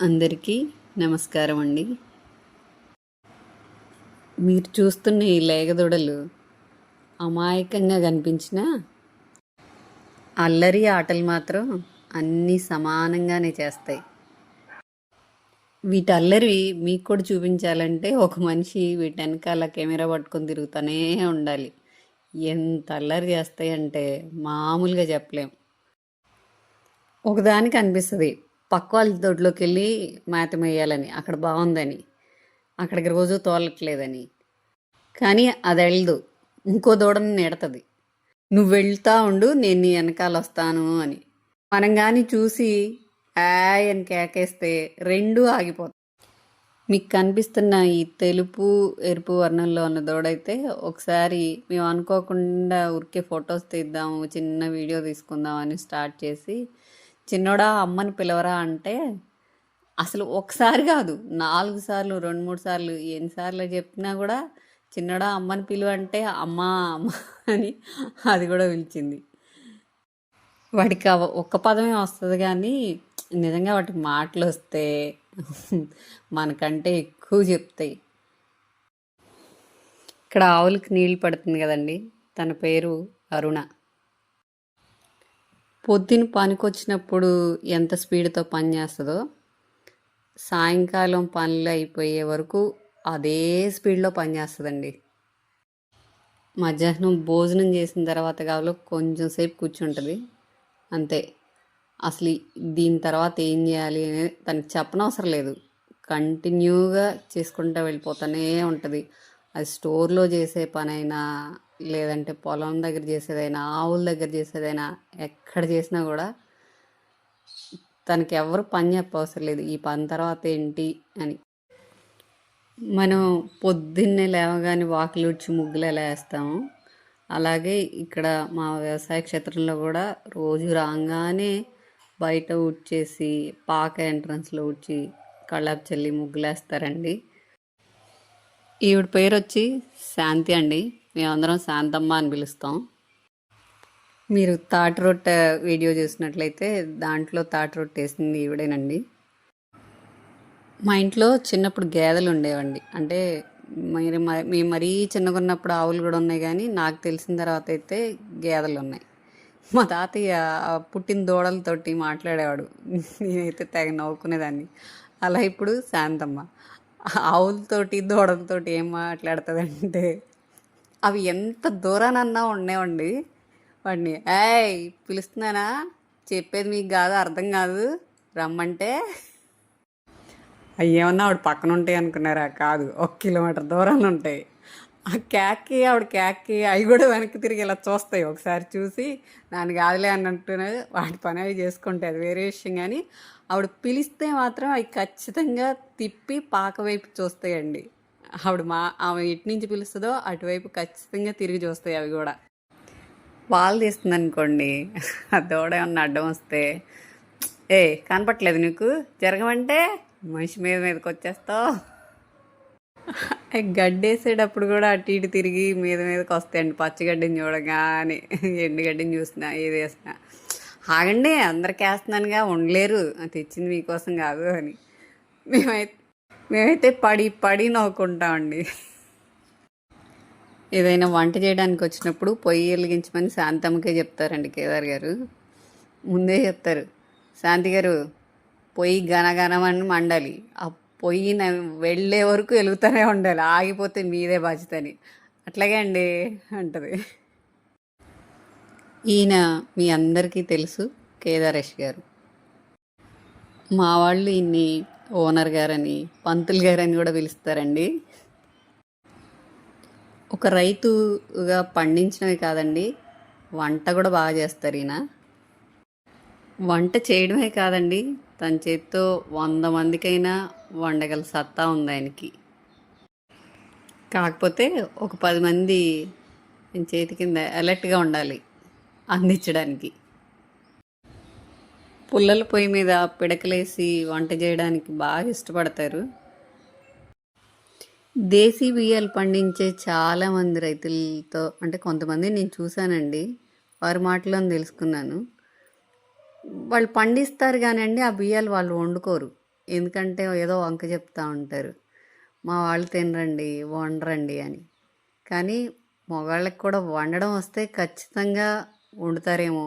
అందరికీ నమస్కారం అండి. మీరు చూస్తున్న ఈ లేగదొడలు అమాయకంగా కనిపించిన అల్లరి ఆటలు మాత్రం అన్నీ సమానంగానే చేస్తాయి. వీటి అల్లరి మీకు కూడా చూపించాలంటే ఒక మనిషి వీటి వెనకాల కెమెరా పట్టుకొని తిరుగుతూనే ఉండాలి. ఎంత అల్లరి చేస్తాయంటే మామూలుగా చెప్పలేం. ఒకదానికి అనిపిస్తుంది పక్క వాళ్ళ దొడ్లోకి వెళ్ళి మేత మేయాలని అక్కడ బాగుందని అక్కడికి రోజు తోలట్లేదని. కానీ అది వెళ్ళదు ఇంకో దూడని నెడతది. నువ్వు వెళ్తా ఉండు నేను నీ వెనకాల వస్తాను అని. మనం కానీ చూసి అని కేకేస్తే రెండూ ఆగిపోతాయి. మీకు కనిపిస్తున్న ఈ తెలుపు ఎరుపు వర్ణంలో ఉన్న దూడైతే ఒకసారి మేము అనుకోకుండా ఉరికే ఫొటోస్ తీద్దాము చిన్న వీడియో తీసుకుందాం అని స్టార్ట్ చేసి చిన్నోడా అమ్మని పిలవరా? అంటే అసలు ఒకసారి కాదు నాలుగు సార్లు రెండు మూడు సార్లు ఎన్నిసార్లు చెప్పినా కూడా చిన్నోడా అమ్మని పిలువ అంటే అమ్మ అమ్మ అని అది కూడా పిలిచింది. వాడికి ఒక్క పదమే వస్తుంది కానీ నిజంగా వాటికి మాటలు వస్తే మనకంటే ఎక్కువ చెప్తాయి. ఇక్కడ ఆవులకి నీళ్ళు పడుతుంది కదండి తన పేరు అరుణ. పొద్దున పనికొచ్చినప్పుడు ఎంత స్పీడ్తో పని చేస్తుందో సాయంకాలం పనులు అయిపోయే వరకు అదే స్పీడ్లో పని చేస్తుందండి. మధ్యాహ్నం భోజనం చేసిన తర్వాత కావాలో కొంచెం సేపు కూర్చుంటుంది. అంతే. అసలు దీని తర్వాత ఏం చేయాలి అనేది తనకి చెప్పనవసరం లేదు. కంటిన్యూగా చేసుకుంటూ వెళ్ళిపోతూనే ఉంటుంది. అది స్టోర్లో చేసే పనైనా లేదంటే పొలం దగ్గర చేసేదైనా ఆవుల దగ్గర చేసేదైనా ఎక్కడ చేసినా కూడా తనకి ఎవరు పని చెప్పవసరం లేదు. ఈ పని తర్వాత ఏంటి అని. మనం పొద్దున్నే లేవగానే వాకిలు ఉడిచి ముగ్గులు ఎలా వేస్తాము? అలాగే ఇక్కడ మా వ్యవసాయ క్షేత్రంలో కూడా రోజు రాగానే బయట ఉడ్చేసి పాక ఎంట్రన్స్లో ఉడ్చి కళ్ళాపు చల్లి ముగ్గులేస్తారండి. ఈవిడ పేరు వచ్చి శాంతి అండి. మేమందరం శాంతమ్మ అని పిలుస్తాం. మీరు తాట్ రొట్టె వీడియో చూసినట్లయితే దాంట్లో తాటి రొట్టె వేసింది ఈవిడేనండి. మా ఇంట్లో చిన్నప్పుడు గేదెలు ఉండేవండి. అంటే మీరు మ- మేము మరీ చిన్నగా ఉన్నప్పుడు ఆవులు కూడా ఉన్నాయి కానీ నాకు తెలిసిన తర్వాత అయితే గేదెలు ఉన్నాయి. మా తాతయ్య పుట్టిన దూడలతోటి మాట్లాడేవాడు. నేనైతే తెగ నవ్వుకునేదాన్ని. అలా ఇప్పుడు శాంతమ్మ. ఆవులతోటి దూడలతోటి ఏం మాట్లాడుతుందంటే అవి ఎంత దూరానన్నా ఉండేవండి. వాడిని ఏయ్ పిలుస్తున్నానా? చెప్పేది మీకు కాదు అర్థం కాదు. రమ్మంటే. అవి ఏమన్నా ఆవిడ పక్కన ఉంటాయి అనుకున్నారా? కాదు ఒక కిలోమీటర్ దూరాన్ని ఉంటాయి. ఆ క్యాక్కి ఆవిడ క్యాక్కి అవి కూడా వెనక్కి తిరిగి ఇలా చూస్తాయి. ఒకసారి చూసి దాని కాదులే అన్నట్టునే వాటి పని అవి చేసుకుంటాయి అది వేరే విషయం. కానీ ఆవిడ పిలిస్తే మాత్రం అవి ఖచ్చితంగా తిప్పి పాక వైపు చూస్తాయండి. ఆవిడ మా ఆమె ఎటు నుంచి పిలుస్తుందో అటువైపు ఖచ్చితంగా తిరిగి చూస్తాయి అవి కూడా. పాలు తీస్తుంది అనుకోండి ఆ దూడ ఏమన్నా అడ్డం వస్తే ఏ కనపట్లేదు నీకు? జరగమంటే మనిషి మీద మీదకి వచ్చేస్తావు. గడ్డేసేటప్పుడు కూడా అటు ఇటు తిరిగి మీద మీదకి వస్తాయండి. పచ్చిగడ్డిని చూడగానే ఎండుగడ్డిని చూసినా ఏది వేసినా. ఆగండి అందరికి వేస్తున్నానుగా ఉండలేరు. అది తెచ్చింది మీకోసం కాదు అని. మేమైతే మేమైతే పడి పడి నవ్వుకుంటామండి ఏదైనా వంట చేయడానికి వచ్చినప్పుడు పొయ్యి వెలిగించమని శాంతమ్మకే చెప్తారండి కేదార్ గారు. ముందే చెప్తారు. శాంతి గారు పొయ్యి గనగనమని మండాలి. ఆ పొయ్యి వెళ్ళే వరకు వెలుగుతూనే ఉండాలి. ఆగిపోతే మీదే బాధ్యతని అట్లాగే అండి అంటది. ఈయన మీ అందరికీ తెలుసు కేదారేష్ గారు. మా వాళ్ళు ఈయన్ని ఓనర్ గారని పంతులు గారని కూడా పిలుస్తారండి. ఒక రైతుగా పండించినవి కాదండి వంట కూడా బాగా చేస్తారు ఈయన. వంట చేయడమే కాదండి తన చేతితో వంద మందికైనా వండగల సత్తా ఉంది ఆయనకి. కాకపోతే ఒక పది మంది చేతి కింద అలర్ట్గా ఉండాలి అందించడానికి. పుల్లల పొయ్యి మీద పిడకలేసి వంట చేయడానికి బాగా ఇష్టపడతారు. దేశీ బియ్యాలు పండించే చాలామంది రైతులతో అంటే కొంతమంది నేను చూశానండి వారి మాటలో తెలుసుకున్నాను. వాళ్ళు పండిస్తారు కానండి ఆ బియ్యాలు వాళ్ళు వండుకోరు. ఎందుకంటే ఏదో వంక చెప్తా ఉంటారు. మా వాళ్ళు తినరండి వండరండి అని. కానీ మగవాళ్ళకి కూడా వండడం వస్తే ఖచ్చితంగా వండుతారేమో.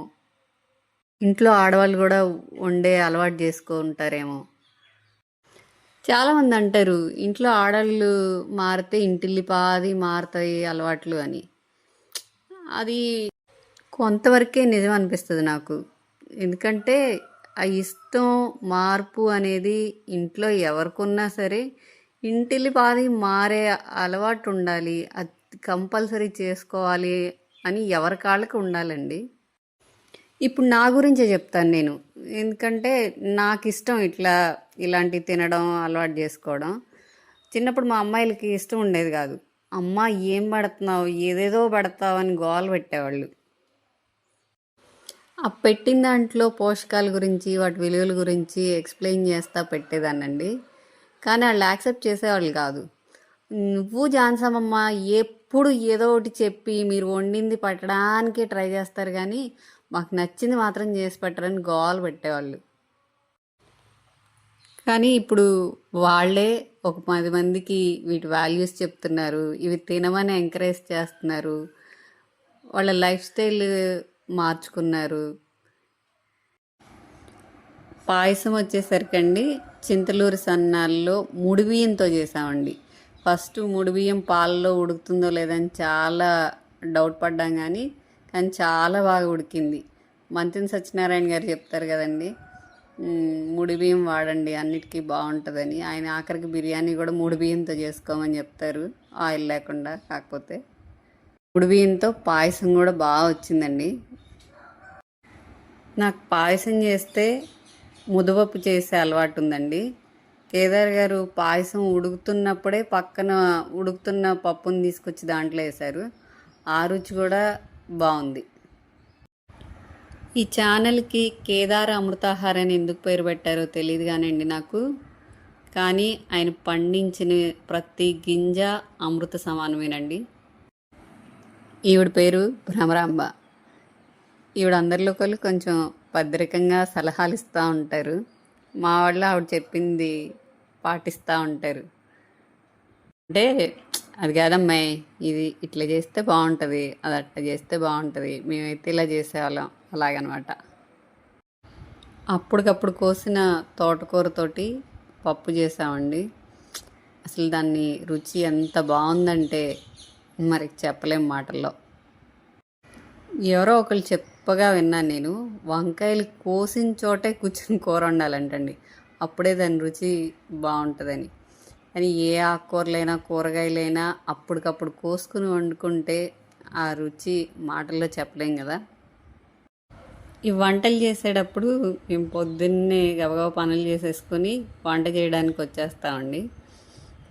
ఇంట్లో ఆడవాళ్ళు కూడా వండే అలవాటు చేసుకుంటారేమో చాలామంది అంటారు ఇంట్లో ఆడవాళ్ళు మారితే ఇంటిల్లి పాది మారుతాయి అలవాట్లు అని. అది కొంతవరకే నిజం అనిపిస్తుంది నాకు. ఎందుకంటే ఆ ఇష్టం మార్పు అనేది ఇంట్లో ఎవరికున్నా సరే ఇంటిల్లి పాది మారే అలవాటు ఉండాలి. అది కంపల్సరీ చేసుకోవాలి అని ఎవరి కాళ్ళకి ఉండాలండి. ఇప్పుడు నా గురించే చెప్తాను నేను. ఎందుకంటే నాకు ఇష్టం ఇట్లా ఇలాంటివి తినడం అలవాటు చేసుకోవడం. చిన్నప్పుడు మా అమ్మాయిలకి ఇష్టం ఉండేది కాదు. అమ్మ ఏం పడుతున్నావు? ఏదేదో పడతావు అని గోల పెట్టేవాళ్ళు. ఆ పెట్టిన దాంట్లో పోషకాల గురించి వాటి విలువల గురించి ఎక్స్ప్లెయిన్ చేస్తా పెట్టేదానండి కానీ వాళ్ళు యాక్సెప్ట్ చేసేవాళ్ళు కాదు. నువ్వు జాన్సమ్మ ఎప్పుడు ఏదో ఒకటి చెప్పి మీరు వండింది పట్టడానికి ట్రై చేస్తారు కానీ మాకు నచ్చింది మాత్రం చేసి పెట్టరని గోవాలు పెట్టేవాళ్ళు. కానీ ఇప్పుడు వాళ్ళే ఒక పది మందికి వీటి వాల్యూస్ చెప్తున్నారు ఇవి తినమని ఎంకరేజ్ చేస్తున్నారు వాళ్ళ లైఫ్ స్టైల్ మార్చుకున్నారు. పాయసం వచ్చేసరికండి చింతలూరు సన్నాల్లో ముడి బియ్యంతో చేసామండి. ఫస్ట్ ముడి బియ్యం పాలలో ఉడుకుతుందో లేదని చాలా డౌట్ పడ్డాం కానీ కానీ చాలా బాగా ఉడికింది. మంతిని సత్యనారాయణ గారు చెప్తారు కదండి మూడు ముడి బియ్యం వాడండి అన్నిటికీ బాగుంటుందని. ఆయన ఆఖరికి బిర్యానీ కూడా ముడి బియ్యంతో చేసుకోమని చెప్తారు. ఆయిల్ లేకుండా కాకపోతే. ముడి బియ్యంతో పాయసం కూడా బాగా వచ్చిందండి. నాకు పాయసం చేస్తే ముద్దపప్పు చేసే అలవాటు ఉందండి. కేదార్ గారు పాయసం ఉడుకుతున్నప్పుడే పక్కన ఉడుకుతున్న పప్పుని తీసుకొచ్చి దాంట్లో వేశారు. ఆ రుచి కూడా బాగుంది. ఈ ఛానల్కి కేదార్ అమృతాహార్ అని ఎందుకు పేరు పెట్టారో తెలియదు కానండి నాకు. కానీ ఆయన పండించిన ప్రతి గింజ అమృత సమానమేనండి. ఈవిడ పేరు భ్రమరాంబ. ఈవిడ అందరిలోకి కొంచెం పద్ధరికంగా సలహాలు ఇస్తూ ఉంటారు. మా వాళ్ళు ఆవిడ చెప్పింది పాటిస్తూ ఉంటారు. అంటే అది కాదమ్మాయి ఇది ఇట్లా చేస్తే బాగుంటుంది అది అట్లా చేస్తే బాగుంటుంది మేమైతే ఇలా చేసేవాళ్ళం అలాగనమాట. అప్పటికప్పుడు కోసిన తోటకూరతోటి పప్పు చేసామండి. అసలు దాన్ని రుచి ఎంత బాగుందంటే మరి చెప్పలేం మాటల్లో. ఎవరో ఒకరు చెప్పగా విన్నాను నేను వంకాయలు కోసిన చోటే కూర్చుని కూర వండాలంటండి. అప్పుడే దాని రుచి బాగుంటుందని. కానీ ఏ ఆకుకూరలైనా కూరగాయలైనా అప్పటికప్పుడు కోసుకుని వండుకుంటే ఆ రుచి మాటల్లో చెప్పలేం కదా. ఈ వంటలు చేసేటప్పుడు మేము పొద్దున్నే గబగబా పనులు చేసేసుకొని వంట చేయడానికి వచ్చేస్తామండి.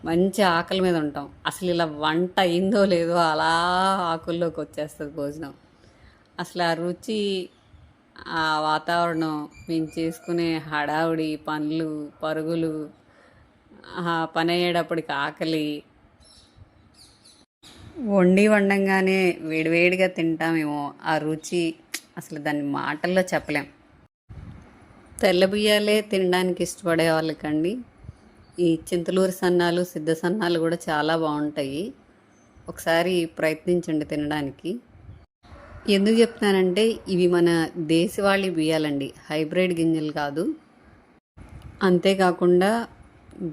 మంచి ఆకలి మీద ఉంటాం. అసలు ఇలా వంట అయిందో లేదో అలా ఆకుల్లోకి వచ్చేస్తుంది భోజనం. అసలు ఆ రుచి ఆ వాతావరణం మేము చేసుకునే హడావుడి పనులు పరుగులు పని అయ్యేటప్పటికి ఆకలి. వండి వండంగానే వేడివేడిగా తింటామేమో ఆ రుచి అసలు దాన్ని మాటల్లో చెప్పలేం. తెల్ల బియ్యాలే తినడానికి ఇష్టపడే వాళ్ళకండి. ఈ చింతలూరు సన్నాలు సిద్ధ సన్నాలు కూడా చాలా బాగుంటాయి. ఒకసారి ప్రయత్నించండి తినడానికి. ఎందుకు చెప్తున్నానంటే ఇవి మన దేశవాళీ బియ్యాలండి. హైబ్రిడ్ గింజలు కాదు. అంతేకాకుండా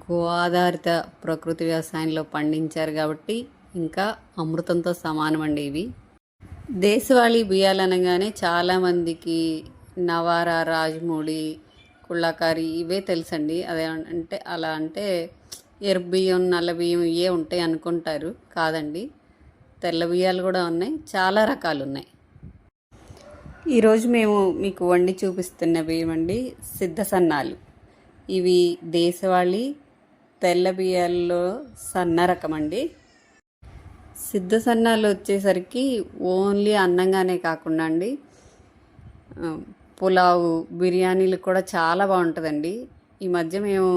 గో ఆధారిత ప్రకృతి వ్యవసాయంలో పండించారు కాబట్టి ఇంకా అమృతంతో సమానం అండి ఇవి. దేశవాళీ బియ్యాలు అనగానే చాలామందికి నవారా రాజమూడి కుళ్ళాకారి ఇవే తెలుసండి. అదే అంటే అలా అంటే ఎరుపు బియ్యం నల్ల బియ్యం ఇవే ఉంటాయి అనుకుంటారు. కాదండి. తెల్ల బియ్యాలు కూడా ఉన్నాయి. చాలా రకాలు ఉన్నాయి. ఈరోజు మేము మీకు వండి చూపిస్తున్న బియ్యం అండి సిద్ధ సన్నాలు. ఇవి దేశవాళీ తెల్ల బియ్యాల్లో సన్న రకం అండి. సిద్ధ సన్నాలు వచ్చేసరికి ఓన్లీ అన్నంగానే కాకుండా అండి. పులావు బిర్యానీలు కూడా చాలా బాగుంటుందండి. ఈ మధ్య మేము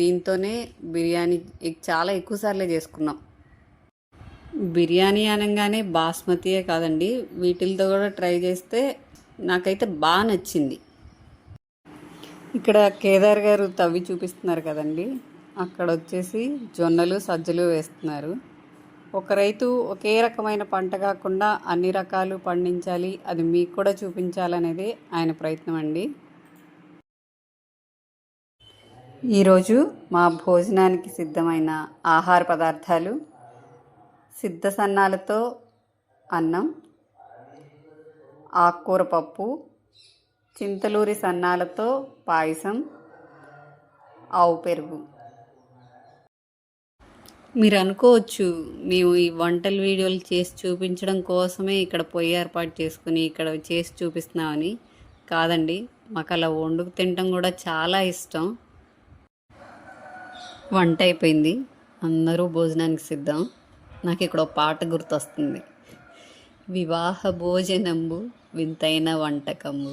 దీంతోనే బిర్యానీ చాలా ఎక్కువ సార్లే చేసుకున్నాం. బిర్యానీ అనగానే బాస్మతియే కాదండి. వీటిలతో కూడా ట్రై చేస్తే నాకైతే బాగా నచ్చింది. ఇక్కడ కేదార్ గారు తవ్వి చూపిస్తున్నారు కదండి. అక్కడ వచ్చేసి జొన్నలు సజ్జలు వేస్తున్నారు. ఒక రైతు ఒకే రకమైన పంట కాకుండా అన్ని రకాలు పండించాలి అది మీకు కూడా చూపించాలనేది ఆయన ప్రయత్నం అండి. ఈరోజు మా భోజనానికి సిద్ధమైన ఆహార పదార్థాలు సిద్ధ సన్నాలతో అన్నం ఆకుకూర పప్పు చింతలూరి సన్నాలతో పాయసం ఆవు పెరుగు. మీరు అనుకోవచ్చు మేము ఈ వంటల వీడియోలు చేసి చూపించడం కోసమే ఇక్కడ పొయ్యి ఏర్పాటు చేసుకుని ఇక్కడ చేసి చూపిస్తున్నామని కాదండి మాకు అలా వండుకు తినటం కూడా చాలా ఇష్టం. వంట అయిపోయింది అందరూ భోజనానికి సిద్ధం. నాకు ఇక్కడ ఒక పాట గుర్తొస్తుంది. వివాహ భోజనంబు వింతైన వంటకము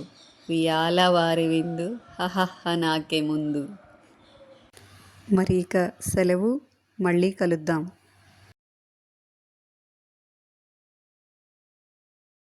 వియాల వారి విందు. హహహ నాకే ముందు. మరి ఇక సెలవు. మళ్ళీ కలుద్దాం.